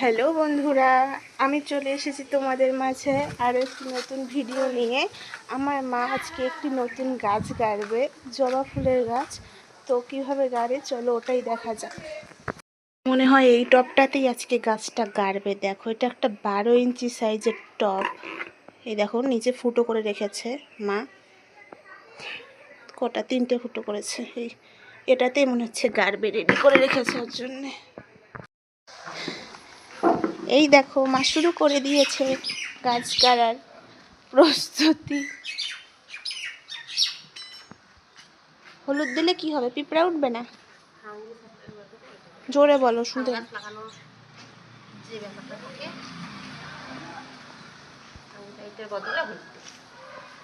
Hello বন্ধুরা, আমি চলে এসেছি তোমাদের মাঝে আর একটি নতুন ভিডিও নিয়ে। আমার মা আজকে একটি নতুন গাছ গাড়বে, জবা ফুলের গাছ। তো কীভাবে গাড়ে, চলো ওটাই দেখা যাক। মনে হয় এই টবটাতেই আজকে গাছটা গাড়বে। দেখো, এটা একটা বারো ইঞ্চি সাইজের টব এই দেখো, নিচে ফুটো করে রেখেছে মা। কটা, তিনটে ফুটো করেছে। এই, এটাতেই মনে হচ্ছে গাড়বে রেডি করে রেখেছে ওর জন্যে। এই দেখো, মা শুরু করে দিয়েছে গাছ গাড়ার প্রস্তুতি। হলুদ দিলে কি হবে? পিঁপড়া উঠবে না? জোরে বলো শুনতে।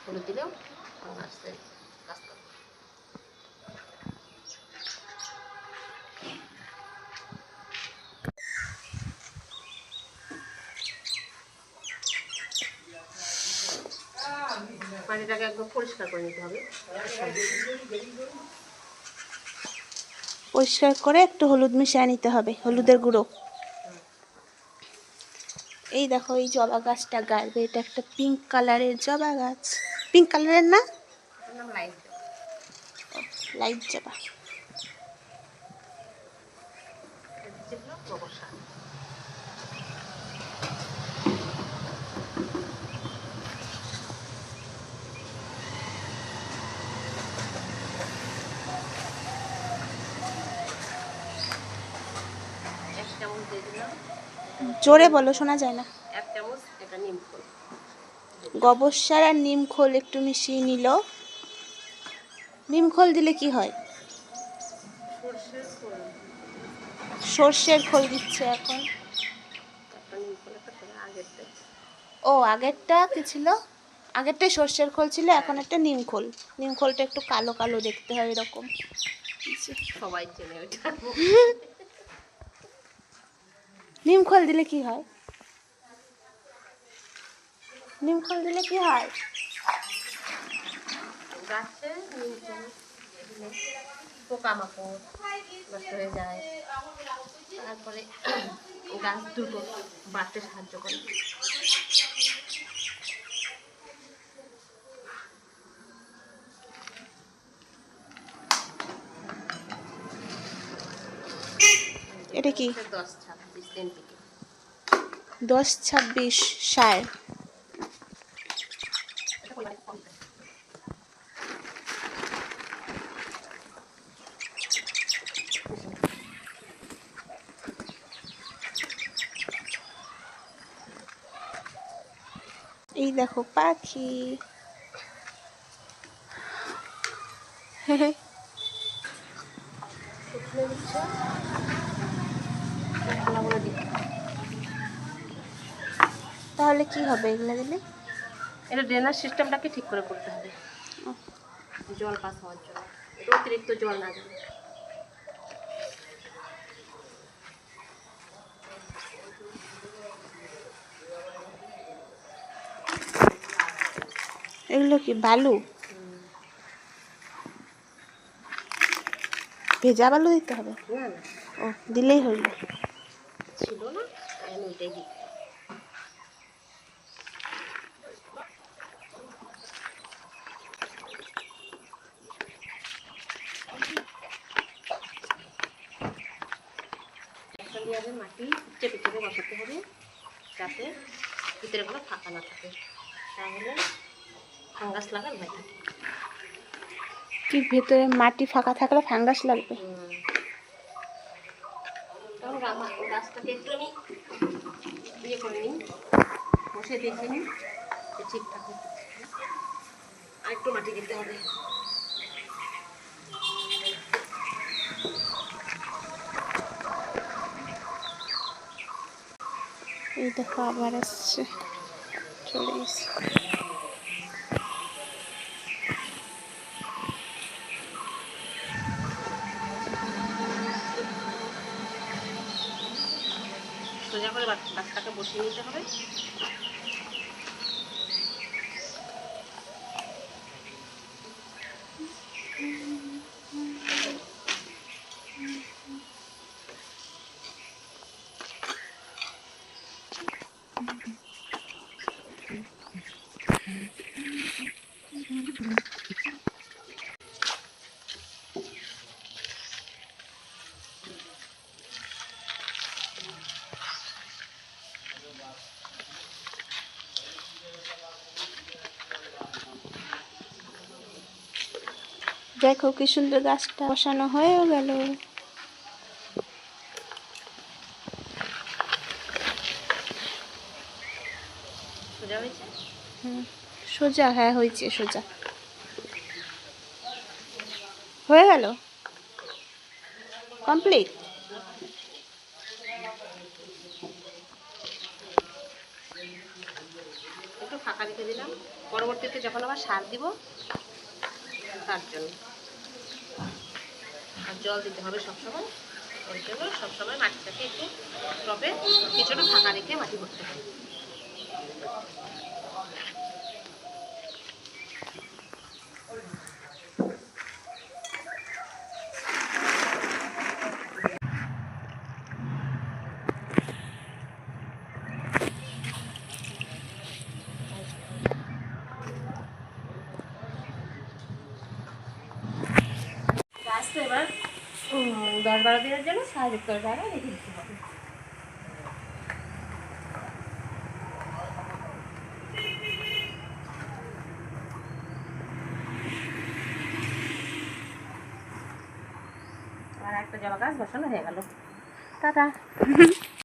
হলুদ দিলেও পানিটাকে একদম পরিষ্কার করে নিতে হবে। পরিষ্কার করে একটু হলুদ মিশিয়ে নিতে হবে হলুদের গুঁড়ো। এই দেখো এই জবা গাছটা গাড়বে। এটা একটা পিঙ্ক কালারের জবা গাছ। পিঙ্ক কালারের না? লাইট লাইট জবা গোবর সার চামচ দিয়ে দিলাম জোরে বলো শোনা যায় না। এক চামচ এটা নিম ফুল গোবর সার আর নিম খোল একটু মিশিয়ে নিল। নিম খোল দিলে কি হয়? সর্ষের খোল। দিচ্ছে এখন। ও আগেরটা কি ছিল? আগেরটাই সর্ষের খোল ছিল এখন একটা নিম খোল। নিম খোলটা একটু কালো কালো দেখতে হয় এরকম। সবাই চেনে ওইটা। নিম খোল দিলে কি হয়? নিম খোল দিলে কি হয়? পোকামাকড় নষ্ট হয়ে যায়। তারপরে গাছ দুটো বাড়তে সাহায্য করে। এটা কি? দশ ছাব্বিশ দশ ছাব্বিশ সার। এই দেখো পাখি শুকনো খোলাগুলো দিতে তাহলে কি হবে এগুলো দিলে? এটা ড্রেনার সিস্টেমটাকে ঠিক করে করতে হবে। জল পাস হওয়ার জন্য। এটা অতিরিক্ত জল না যাবে এগুলো কি বালু? ভেজা বালু দিতে হবে? না ও দিলেই হইল আমি ওইটাই দিই একটা মাটি চেপে চেপে বসাতে হবে যাতে ভিতরে কোনো ফাঁকা না থাকে। তাহলে ফাঙ্গাস লাগার ভয় থাকে। কি ভেতরে মাটি ফাঁকা থাকলে ফাঙ্গাস লাগবে? তখন গাছটাকে একটু আমি ইয়ে করে নিই, বসে দেখে নিই ঠিকঠাক আর একটু মাটি দিতে হবে। এই দেখো আবার আসছে, চলে এসছে। prochaine intervention. Mm-hmm. দেখো কি সুন্দর গাছটা বসানো হয়েও গেল। সোজা হয়েছে? হুম, সোজা হ্যাঁ হয়েছে সোজা। হয়ে গেল? কমপ্লিট? ফাঁকা রেখে দিলাম। পরবর্তীতে যখন আবার সার দিব, তার জন্য আর জল দিতে হবে সবসময়। ওই জন্য সবসময় মাটিটাকে একটু টবে কিছুটা ফাঁকা রেখে মাটি করতে হবে। দশ বারো দিনের জন্য সাড়ে করে তারা রেখে দিতে হবে। আর একটা জবা গাছ বসানো হয়ে গেল। টাটা।